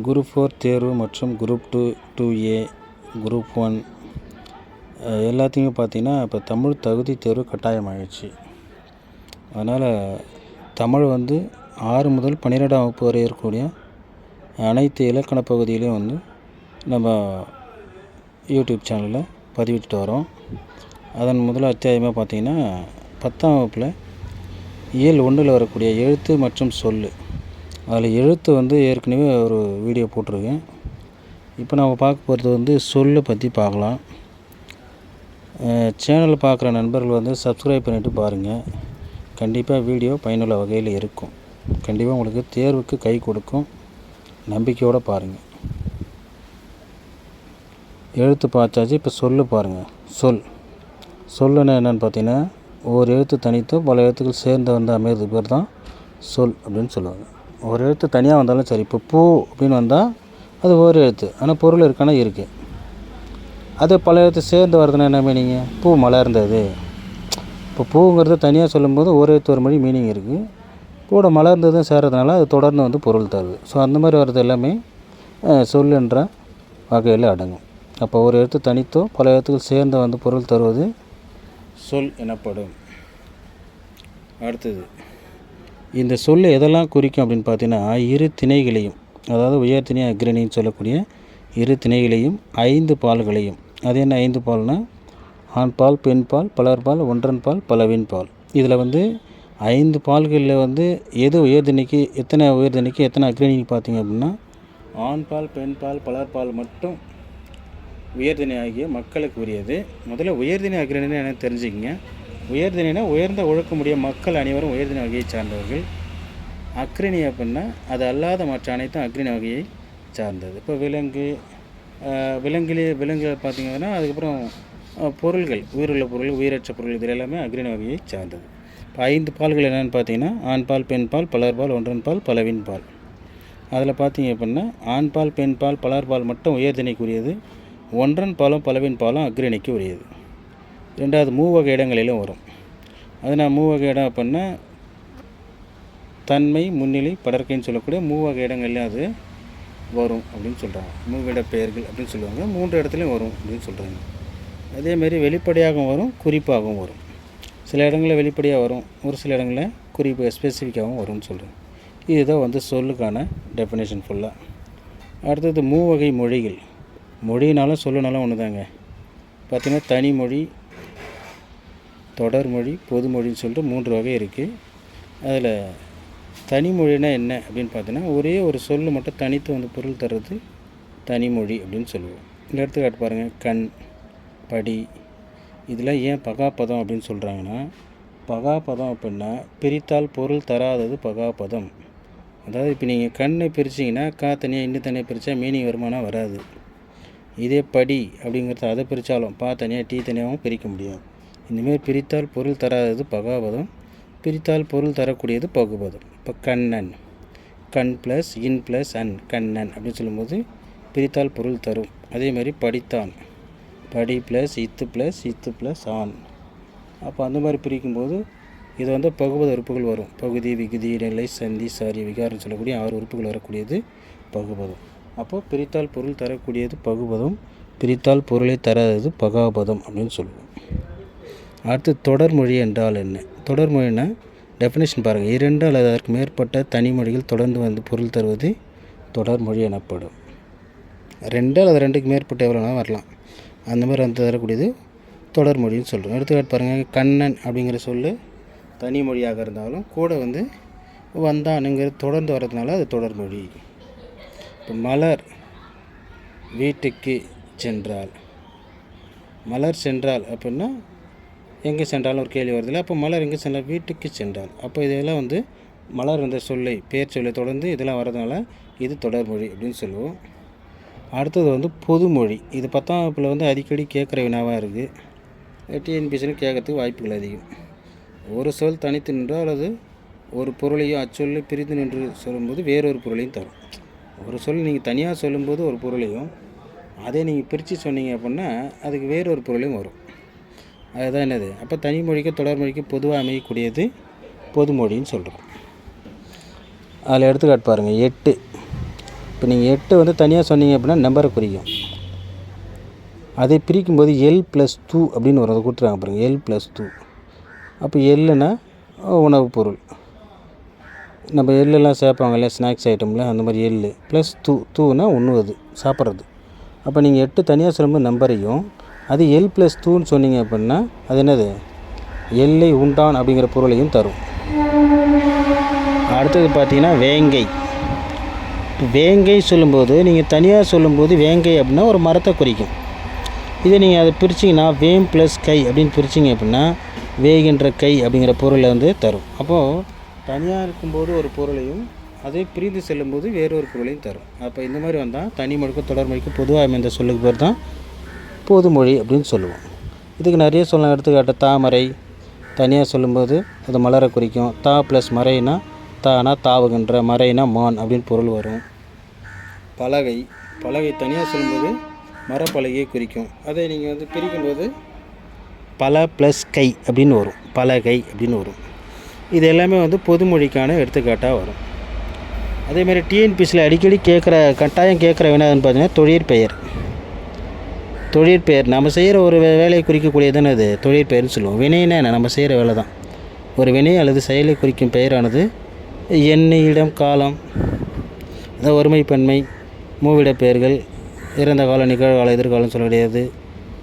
Group four தேர்வு மற்றும் group two two A group one எல்லாத்தையுமே பார்த்தீங்கன்னா இப்போ தமிழ் தகுதி தேர்வு கட்டாயமாகிடுச்சு அதனால் தமிழ் வந்து ஆறு முதல் பன்னிரெண்டாம் வகுப்பு வரை இருக்கக்கூடிய அனைத்து இலக்கண பகுதியிலையும் வந்து நம்ம யூடியூப் சேனலில் பதிவிட்டுட்டு வரோம். அதன் முதல் அத்தியாயமாக பார்த்திங்கன்னா பத்தாம் வகுப்பில் இயல் ஒன்றில் வரக்கூடிய எழுத்து மற்றும் சொல் அதில் எழுத்து வந்து ஏற்கனவே ஒரு வீடியோ போட்டிருக்கேன். இப்போ நம்ம பார்க்க போகிறது வந்து சொல்லை பற்றி பார்க்கலாம். சேனல் பார்க்குற நண்பர்கள் வந்து சப்ஸ்கிரைப் பண்ணிவிட்டு பாருங்கள். கண்டிப்பாக வீடியோ பயனுள்ள வகையில் இருக்கும். கண்டிப்பாக உங்களுக்கு தேர்வுக்கு கை கொடுக்கும். நம்பிக்கையோடு பாருங்கள். எழுத்து பார்த்தாச்சு இப்போ சொல்லு பாருங்கள். சொல். சொல்லுன்னா என்னென்னு பார்த்தீங்கன்னா ஒரு எழுத்து தனித்தோ பல எழுத்துக்கள் சேர்ந்து வந்து அமையிறது பேர் தான் சொல் அப்படின்னு சொல்லுவாங்க. ஒரு எழுத்து தனியாக வந்தாலும் சரி இப்போ பூ அப்படின்னு வந்தால் அது ஒரு எழுத்து. ஆனால் பொருள் இருக்கானா? இருக்குது அது பல எழுத்து சேர்ந்து வருதுன்னா என்ன மீனிங்கு பூ மலர்ந்தது. இப்போ பூங்கிறது தனியாக சொல்லும்போது ஒரு எழுத்து ஒரு மணி மீனிங் இருக்குது கூட மலர்ந்ததும் சேர்றதுனால அது தொடர்ந்து வந்து பொருள் தருது. ஸோ அந்த மாதிரி வர்றது எல்லாமே சொல்லுன்ற வகையில் அடங்கும். அப்போ ஒரு எழுத்து தனித்தோ பல எழுத்துக்கள் சேர்ந்து வந்து பொருள் தருவது சொல் எனப்படும். அடுத்தது இந்த சொல் எதெல்லாம் குறிக்கும் அப்படின்னு பார்த்தீங்கன்னா இரு திணைகளையும் அதாவது உயர் திணை அக்ரணின்னு சொல்லக்கூடிய இரு திணைகளையும் ஐந்து பால்களையும். அது என்ன ஐந்து பால்னால் ஆண் பால் பெண் பால் பலர் பால் ஒன்றன் பால் பலவின் பால். இதில் வந்து ஐந்து பால்களில் வந்து எது உயர்திணைக்கு எத்தனை உயர்தினைக்கு எத்தனை அக்ரணிக்கு பார்த்தீங்க அப்படின்னா ஆண் பால் பெண் பால் பலர் பால் மட்டும் உயர்தினை ஆகிய மக்களுக்கு உரியது. முதல்ல உயர்தினை அக்ரணின்னு எனக்கு தெரிஞ்சுக்கிங்க. உயர்தினா உயர்ந்த ஒழுக்கமுடைய மக்கள் அனைவரும் உயர்தின வகையை சார்ந்தவர்கள். அக்ரிணி அப்படின்னா அது அல்லாத மற்ற அனைத்தும் அக்ரிணி வகையை சார்ந்தது. இப்போ விலங்கு விலங்கிலே விலங்கு பார்த்திங்கன்னா அதுக்கப்புறம் பொருள்கள் உயிருள்ள பொருள் உயிரற்ற பொருள் இது எல்லாமே அக்ரிணி வகையை சார்ந்தது. இப்போ ஐந்து பால்கள் என்னென்னு பார்த்தீங்கன்னா ஆண் பால் பெண் பால் ஒன்றன் பால் பலவின் பால். அதில் பார்த்தீங்க அப்படின்னா ஆண் பால் பெண் பால் பலர் மட்டும் உயர்தினைக்குரியது ஒன்றன் பாலும் பலவின் பாலும் அக்ரிணிக்கு உரியது. ரெண்டாவது மூவகை இடங்களிலும் வரும். அது நான் மூவகை இடம் அப்படின்னா தன்மை முன்னிலை படற்கைன்னு சொல்லக்கூடிய மூவகை இடங்கள்லையும் அது வரும் அப்படின்னு சொல்கிறாங்க மூவிட பெயர்கள் அப்படின்னு சொல்லுவாங்க. மூன்று இடத்துலையும் வரும் அப்படின்னு சொல்கிறாங்க அதேமாரி வெளிப்படையாகவும் வரும் குறிப்பாகவும் வரும். சில இடங்களில் வெளிப்படையாக வரும் ஒரு சில இடங்களில் குறிப்பு ஸ்பெசிஃபிக்காகவும் வரும்னு சொல்கிறேன் இதுதான் வந்து சொல்லுக்கான டெஃபினேஷன் ஃபுல்லாக அடுத்தது மூவகை மொழிகள். மொழினாலும் சொல்லுனாலும் ஒன்று தாங்க பார்த்திங்கன்னா தனிமொழி தொடர்மொழி பொதுமொழின்னு சொல்லிட்டு மூன்று வகை இருக்குது அதில் தனிமொழினா என்ன அப்படின்னு பார்த்தீங்கன்னா ஒரே ஒரு சொல் மட்டும் தனித்து வந்து பொருள் தர்றது தனிமொழி அப்படின்னு சொல்லுவோம். இந்த எடுத்துக்காட்டு பாருங்கள் கண் படி இதெல்லாம் ஏன் பகாப்பதம் அப்படின்னு சொல்கிறாங்கன்னா பகாப்பதம் அப்படின்னா பிரித்தால் பொருள் தராதது பகாப்பதம் அதாவது இப்போ நீங்கள் கண்ணை பிரிச்சிங்கன்னா கா தனியாக இன்னும் தனியாக பிரித்தா மீனிங் வருமானம் வராது. இதே படி அப்படிங்கிறத அதை பிரித்தாலும் பா தனியாக டீ தனியாகவும் பிரிக்க முடியும். இந்தமாரி பிரித்தால் பொருள் தராதது பகாபதம் பிரித்தால் பொருள் தரக்கூடியது பகுபதம் இப்போ கண்ணன். கண் ப்ளஸ் இன் ப்ளஸ் அன் கண்ணன் அப்படின்னு சொல்லும்போது பிரித்தால் பொருள் தரும். அதே மாதிரி படித்தான். படி ப்ளஸ் இத்து ப்ளஸ் இத்து ப்ளஸ் ஆண் அப்போ அந்த மாதிரி பிரிக்கும்போது இது வந்து பகுபத உறுப்புகள் வரும். பகுதி விகுதி நிலை சந்தி சாரி விகாரம் சொல்லக்கூடிய ஆறு உறுப்புகள் வரக்கூடியது பகுபதம் அப்போது பிரித்தால் பொருள் தரக்கூடியது பகுபதம் பிரித்தால் பொருளை தராதது பகாபதம் அப்படின்னு சொல்லுவோம். அடுத்து தொடர்மொழி என்றால் என்ன? தொடர்மொழினா டெஃபினேஷன் பாருங்கள் இரண்டு அல்லது அதற்கு மேற்பட்ட தனிமொழிகள் தொடர்ந்து வந்து பொருள் தருவது தொடர்மொழி எனப்படும். ரெண்டு அல்லது ரெண்டுக்கு மேற்பட்ட எவ்வளோனா வரலாம். அந்த மாதிரி வந்து தரக்கூடியது தொடர்மொழின்னு சொல்கிறோம் எடுத்துக்காட்டு பாருங்கள் கண்ணன் அப்படிங்கிற சொல் தனி மொழியாக இருந்தாலும் கூட வந்து வந்தானுங்கிறது தொடர்ந்து வர்றதுனால அது தொடர்மொழி இப்போ மலர் வீட்டுக்கு சென்றால். மலர் சென்றால் அப்படின்னா எங்கே சென்றாலும் ஒரு கேள்வி வருதில்ல அப்போ மலர் எங்கே சென்றால் வீட்டுக்கு சென்றால் அப்போ இதெல்லாம் வந்து மலர் என்ற சொல்லை பேர் சொல்லை தொடர்ந்து இதெல்லாம் வர்றதுனால இது தொடர்மொழி அப்படின்னு சொல்லுவோம். அடுத்தது வந்து பொதுமொழி இது பத்தாம் வகுப்பில் வந்து அடிக்கடி கேட்குற வினாவாக இருக்குது டிஎன்பிசிலும் கேட்கறதுக்கு வாய்ப்புகள் அதிகம். ஒரு சொல் தனித்து நின்றோ அல்லது ஒரு பொருளையும் அச்சொல்லை பிரித்து நின்று சொல்லும்போது வேறொரு பொருளையும் தரும். ஒரு சொல் நீங்கள் தனியாக சொல்லும்போது ஒரு பொருளையும் அதே நீங்கள் பிரித்து சொன்னீங்க அப்படின்னா அதுக்கு வேறொரு பொருளையும் வரும். அதுதான் என்னது? அப்போ தனி மொழிக்கு தொடர் மொழிக்கு பொதுவாக அமையக்கூடியது பொதுமொழின்னு சொல்கிறோம் அதில் எடுத்துக்காட்டு பாருங்கள் எட்டு. இப்போ நீங்கள் எட்டு வந்து தனியாக சொன்னீங்க அப்படின்னா நம்பரை குறிக்கும். அதை பிரிக்கும்போது எல் ப்ளஸ் டூ அப்படின்னு ஒரு அதை கொடுத்துருக்காங்க பாருங்கள் எல் ப்ளஸ் டூ அப்போ எல்லுன்னா உணவுப் பொருள். நம்ம எள்ளெல்லாம் சேர்ப்பாங்க இல்லையா ஸ்நாக்ஸ் ஐட்டமில் அந்த மாதிரி எள் ப்ளஸ் டூ தூனா உண்ணுவது சாப்பிட்றது. அப்போ நீங்கள் எட்டு தனியாக சொல்லும்போது நம்பரையும் அது எல் ப்ளஸ் டூன்னு சொன்னீங்க அப்படின்னா அது என்னது? எல்லை உண்டான் அப்படிங்கிற பொருளையும் தரும். அடுத்தது பார்த்தீங்கன்னா வேங்கை. வேங்கை சொல்லும்போது நீங்கள் தனியாக சொல்லும்போது வேங்கை அப்படின்னா ஒரு மரத்தை குறிக்கும். இதே நீங்கள் அதை பிரிச்சிங்கன்னா வேம் ப்ளஸ் கை அப்படின்னு பிரிச்சிங்க அப்படின்னா வேகின்ற கை அப்படிங்கிற பொருளை வந்து தரும். அப்போது தனியாக இருக்கும்போது ஒரு பொருளையும் அதே பிரிந்து செல்லும்போது வேறொரு பொருளையும் தரும். அப்போ இந்த மாதிரி வந்தால் தனி மொழிக்கும் தொடர் மொழிக்கும் பொதுவாக அமைந்த சொல்லுக்கு பேர் தான் பொதுமொழி அப்படின்னு சொல்லுவோம். இதுக்கு நிறைய சொல்லலாம் எடுத்துக்காட்டு தாமரை தனியாக சொல்லும்போது அது மலரை குறிக்கும். தா ப்ளஸ் மறைனா தானா தாவுகின்ற மறைனா மான் அப்படின்னு பொருள் வரும். பலகை. பலகை தனியாக சொல்லும்போது மரப்பலகையை குறிக்கும். அதை நீங்கள் வந்து பிரிக்கும்போது பல ப்ளஸ் கை அப்படின்னு வரும். பலகை அப்படின்னு வரும். இது எல்லாமே வந்து பொதுமொழிக்கான எடுத்துக்காட்டாக வரும். அதேமாதிரி டிஎன்பிசியில் அடிக்கடி கேட்குற கட்டாயம் கேட்குற வினாதுன்னு பார்த்தீங்கன்னா தொழிற்பெயர். தொழிற்பெயர் நம்ம செய்கிற ஒரு வேலையை குறிக்கக்கூடியதுன்னு அது தொழிற்பெயர்னு சொல்லுவோம். வினைனா என்ன? நம்ம செய்கிற வேலை தான். ஒரு வினை அல்லது செயலை குறிக்கும் பெயரானது எண் இடம் காலம் அதாவது ஒருமைப்பன்மை மூவிட பெயர்கள் இறந்த காலம் நிகழ்காலம் எதிர்காலம் சொல்ல கிடையாது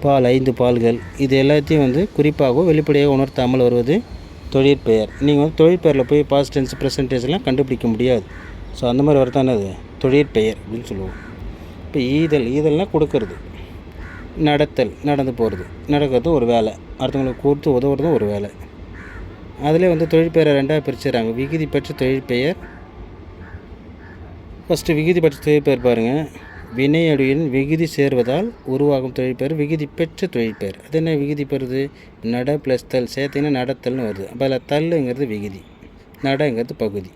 பால் ஐந்து பால்கள். இது எல்லாத்தையும் வந்து குறிப்பாக வெளிப்படையாக உணர்த்தாமல் வருவது தொழிற்பெயர் நீங்கள் வந்து தொழிற்பெயரில் போய் பாஸ்ட் டென்ஸ் ப்ரெசன்ட் டென்ஸ்லாம் கண்டுபிடிக்க முடியாது. ஸோ அந்த மாதிரி வரதானே அது தொழிற்பெயர் அப்படின்னு சொல்லுவோம். இப்போ ஈதல் ஈதல்னால் கொடுக்கறது. நடத்தல் நடந்து போகிறது நடக்கிறது ஒரு வேலை. அடுத்தவங்களுக்கு கொடுத்து உதவுறதும் ஒரு வேலை. அதிலே வந்து தொழிற்பெயரை ரெண்டாக பிரிச்சுறாங்க. விகுதி பெற்ற தொழிற்பெயர் ஃபஸ்ட்டு விகுதி பெற்ற தொழிற்பெயர் பாருங்கள் வினையடியின் விகுதி சேர்வதால் உருவாகும் தொழிற்பெயர் விகுதி பெற்ற தொழிற்பெயர் அது என்ன விகுதி பெறுது? நட ப்ளஸ் தல். சேர்த்திங்கன்னா நடத்தல்னு வருது. அப்போ அதில் தல்லுங்கிறது விகுதி. நடங்கிறது பகுதி.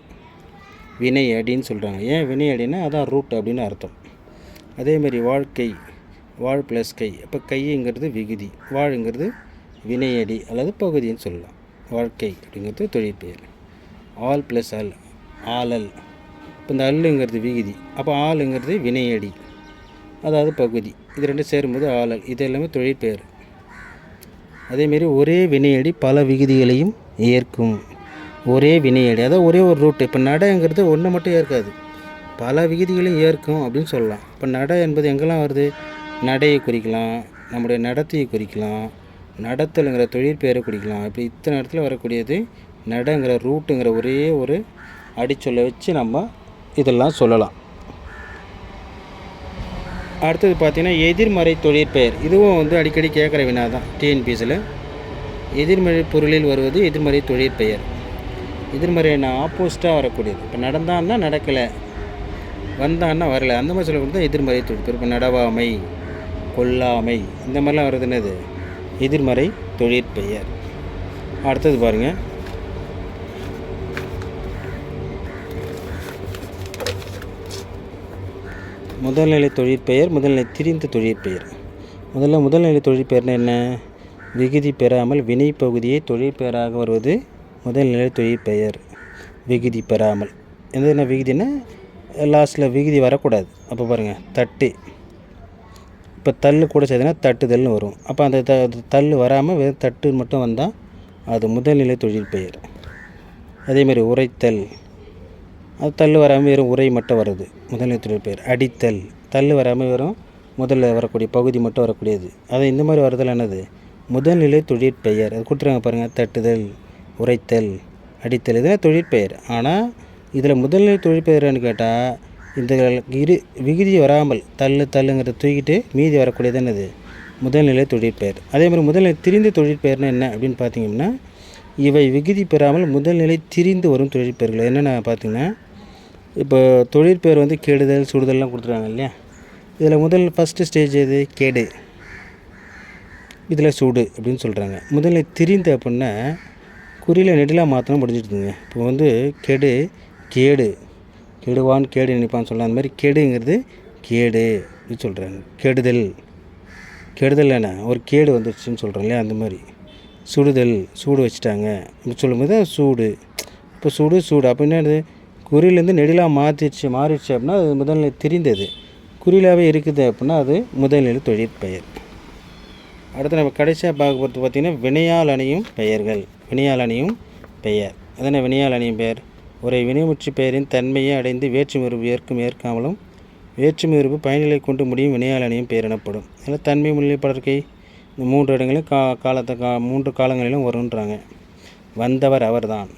வினை அடின்னு சொல்கிறாங்க ஏன் வினை அடின்னா அதான் ரூட் அப்படின்னு அர்த்தம். அதேமாரி வாழ்க்கை. வாழ் ப்ளஸ் கை. அப்போ கைங்கிறது விகுதி. வாழுங்கிறது வினையடி அல்லது பகுதின்னு சொல்லலாம். வாழ்க்கை அப்படிங்கிறது தொழிற்பெயர். ஆல் ப்ளஸ் அல் ஆலல் இப்போ இந்த அல்லுங்கிறது விகுதி. அப்போ ஆளுங்கிறது வினையடி. அதாவது பகுதி. இது ரெண்டும் சேரும்போது ஆளல். இது எல்லாமே தொழிற்பெயர். அதேமாரி ஒரே வினையடி பல விகுதிகளையும் ஏற்கும். ஒரே வினையடி. அதாவது ஒரே ஒரு ரூட் இப்போ நடைங்கிறது ஒன்று மட்டும் ஏற்காது. பல விகுதிகளையும் ஏற்கும் அப்படின்னு சொல்லலாம். இப்போ நடை என்பது எங்கெல்லாம் வருது? நடையை குறிக்கலாம் நம்முடைய நடத்தையை குறிக்கலாம் நடத்தலுங்கிற தொழிற்பெயரை குறிக்கலாம். இப்படி இத்தனை இடத்துல வரக்கூடியது நடங்கிற ரூட்டுங்கிற ஒரே ஒரு அடிச்சொல்லை வச்சு நம்ம இதெல்லாம் சொல்லலாம். அடுத்தது பார்த்திங்கன்னா எதிர்மறை தொழிற்பெயர் இதுவும் வந்து அடிக்கடி கேட்குற வினா தான் டிஎன்பிஎஸ்சில் எதிர்மறை பொருளில் வருவது எதிர்மறை தொழிற்பெயர் எதிர்மறை நான் ஆப்போசிட்டாக வரக்கூடியது. இப்போ நடந்தான்னா நடக்கலை வந்தான்னா வரலை. அந்த மாதிரி சொல்லக்கூடிய எதிர்மறை தொழிற்பெயர் இப்போ நடவாமை. கொல்லாமை. இந்த மாதிரிலாம் வருது என்னது? எதிர்மறை தொழிற்பெயர். அடுத்தது பாருங்கள் முதல்நிலை தொழிற்பெயர் முதல்நிலை திரிந்த தொழிற்பெயர். முதல்ல முதல்நிலை தொழிற்பெயர்னா என்ன? விகுதி பெறாமல் வினை பகுதியை தொழிற்பெயராக வருவது முதல்நிலை தொழிற்பெயர். விகுதி பெறாமல். எந்த என்ன விகுதினா லாஸ்ட்டில் விகுதி வரக்கூடாது. அப்போ பாருங்கள் தட்டு. இப்போ தள்ளு கூட சேர்த்துனா தட்டுதல்னு வரும். அப்போ அந்த த தள்ளு வராமல் வெறும் தட்டு மட்டும் வந்தால் அது முதல்நிலை தொழில் பெயர். அதேமாதிரி உரைத்தல். அது தள்ளு வராமல் வெறும் உரை மட்டும் வருது. முதல்நிலை தொழில் பெயர். அடித்தல். தள்ளு வராமல் வெறும் முதல்ல வரக்கூடிய பகுதி மட்டும் வரக்கூடியது. அதை இந்த மாதிரி வரதில் என்னது? முதல்நிலை தொழிற்பெயர் அது கொடுத்துருங்க பாருங்கள் தட்டுதல் உரைத்தல் அடித்தல். இதெல்லாம் தொழிற்பெயர் ஆனால் இதில் முதல்நிலை தொழிற்பெயர்னு கேட்டால் இந்த இரு விகுதி வராமல் தள்ளு தள்ளுங்கிறத தூக்கிட்டு மீதி வரக்கூடியது என்னது? முதல்நிலை தொழிற்பெயர். அதே மாதிரி முதல்நிலை திரிந்த தொழிற்பெயர்னா என்ன அப்படின்னு பார்த்தீங்கன்னா இவை விகுதி பெறாமல் முதல்நிலை திரிந்து வரும் தொழிற்பெயர்கள். என்னென்ன பார்த்தீங்கன்னா இப்போ தொழிற்பெயர் வந்து கெடுதல் சுடுதல்லாம் கொடுத்துருக்காங்க இல்லையா? இதில் முதல் ஃபஸ்ட்டு ஸ்டேஜ் எது? கெடு. இதில் சூடு அப்படின்னு சொல்கிறாங்க முதல்ல திரிந்து அப்படின்னா குறியில் நெடிலாக மாற்றணும் முடிஞ்சிடுதுங்க. இப்போ வந்து கெடு கேடு கெடுவான் கேடு நினைப்பான்னு சொல்ல அந்த மாதிரி கெடுங்கிறது கேடு அப்படின்னு சொல்கிறாங்க கெடுதல். கெடுதல் என்ன? ஒரு கேடு வந்துடுச்சுன்னு சொல்கிறோம் இல்லையா அந்த மாதிரி. சுடுதல் சூடு வச்சுட்டாங்க. அப்படி சொல்லும்போது சூடு. இப்போ சூடு சூடு. அப்போ என்னது குறியிலேருந்து நெடிலாக மாற்றிடுச்சு மாறிடுச்சு அப்படின்னா அது முதல்நிலை தெரிந்தது. குறியிலாகவே இருக்குது அப்படின்னா அது முதல்நிலை தொழிற்பெயர் அடுத்து நம்ம கடைசியாக பார்க்க போகிறது பார்த்திங்கன்னா வினையால் அணியும் பெயர்கள். வினையால் அணியும் பெயர். அதனை வினையால் அணியும் பெயர்? ஒரு வினைமுற்று பெயரின் தன்மையை அடைந்து வேற்றுமருவு ஏற்கும் ஏற்காமலும் வேற்றுமிருப்பு பயனிலை கொண்டு முடியும் வினையாளனையும் அணியும் பெயர் எனப்படும் அதில் தன்மை முன்னிலை படற்கை இந்த மூன்று இடங்களிலும் கா காலத்தை கா மூன்று காலங்களிலும் வருன்றாங்க. வந்தவர் அவர்தான்.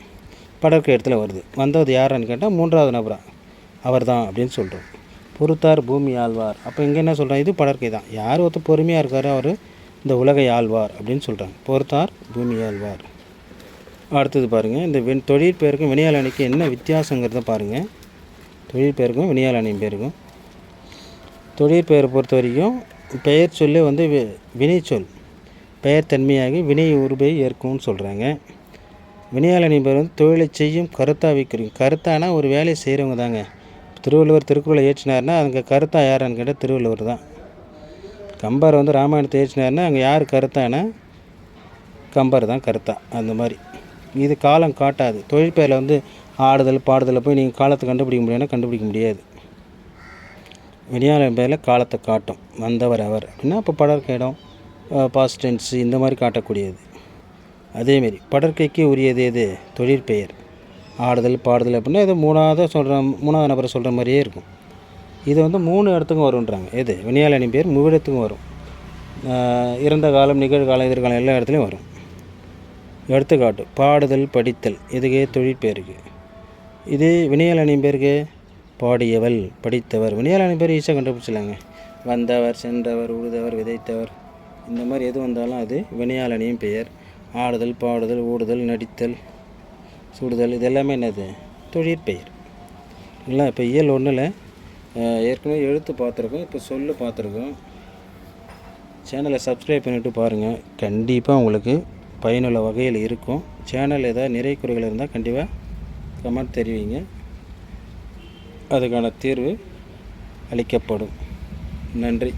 படற்கை இடத்துல வருது. வந்தவர் யாருன்னு கேட்டால் மூன்றாவது நபரா. அவர்தான் அப்படின்னு சொல்கிறோம் பொறுத்தார் பூமி ஆழ்வார். அப்போ இங்கே என்ன சொல்கிறாங்க இது படற்கை தான். யார் ஒருத்தர் பொறுமையாக இருக்காரோ அவர் இந்த உலகை ஆழ்வார் அப்படின்னு சொல்கிறாங்க பொறுத்தார் பூமி ஆழ்வார். அடுத்தது பாருங்கள் இந்த வெண் தொழிற்பெயருக்கும் வினையால் அணிக்கு என்ன வித்தியாசங்கிறத பாருங்கள் தொழிற்பெயருக்கும் வினையால் அணியும் பேருக்கும் தொழில் பெயரை பொறுத்த வரைக்கும் பெயர் சொல்லே வந்து வி- வினைச்சொல். பெயர் தன்மையாகி வினை உருவை ஏற்கும்னு சொல்கிறாங்க வினையாளனி பேர் வந்து தொழிலை செய்யும் கருத்தா வைக்கிறீங்க. கருத்தானா ஒரு வேலையை செய்கிறவங்க தாங்க. திருவள்ளுவர் திருக்குறளை ஏற்றினார்னா அங்கே கருத்தா யாருன்னு கேட்டால் திருவள்ளுவர் தான். கம்பர் வந்து ராமாயணத்தை ஏற்றினார்னா அங்கே யார் கருத்தானா? கம்பர் தான் கருத்தா. அந்த மாதிரி. இது காலம் காட்டாது. தொழிற்பெயரில் வந்து ஆடுதல் பாடுதலில் போய் நீங்கள் காலத்தை கண்டுபிடிக்க முடியும்னா கண்டுபிடிக்க முடியாது. வினையாளர் பேரில் காலத்தை காட்டும். வந்தவர் அவர். அப்படின்னா அப்போ படற்கை இடம் பாஸ்ட் டென்ஸ் இந்த மாதிரி காட்டக்கூடியது. அதேமாரி படற்கைக்கு உரியது எது? தொழிற்பெயர் ஆடுதல் பாடுதல் அப்படின்னா இது மூணாவது சொல்கிற மூணாவது நபரை சொல்கிற மாதிரியே இருக்கும். இது வந்து மூணு இடத்துக்கும் வருன்றாங்க எது? வினையாளனின் பேர் மூவிடத்துக்கும் வரும். இறந்த காலம் நிகழ்காலம் எதிர்காலம் எல்லா இடத்துலையும் வரும். எடுத்துக்காட்டு பாடுதல் படித்தல் இதுக்கே தொழிற்பெயருக்கு இது வினையாளனின் பேருக்கு? பாடியவள் படித்தவர். வினையாளனின் பேர் ஈஸியாக கண்டுபிடிச்சிடலாங்க. வந்தவர் சென்றவர் உழுதவர் விதைத்தவர். இந்த மாதிரி எது வந்தாலும் அது வினையாளனின் பெயர். ஆடுதல் பாடுதல் ஓடுதல் நடித்தல் சுடுதல் இது எல்லாமே என்னது தொழிற்பெயர் இல்லை இப்போ இயல் ஒன்றில் ஏற்கனவே எழுத்து பார்த்துருக்கோம் இப்போ சொல்லு பார்த்துருக்கோம். சேனலை சப்ஸ்கிரைப் பண்ணிவிட்டு பாருங்கள் கண்டிப்பாக உங்களுக்கு பயனுள்ள வகையில் இருக்கும். சேனல் ஏதாவது நிறை குறைகள் இருந்தால் கண்டிப்பாக கமெண்ட் தெரிவிங்க. அதுக்கான தீர்வு அளிக்கப்படும். நன்றி.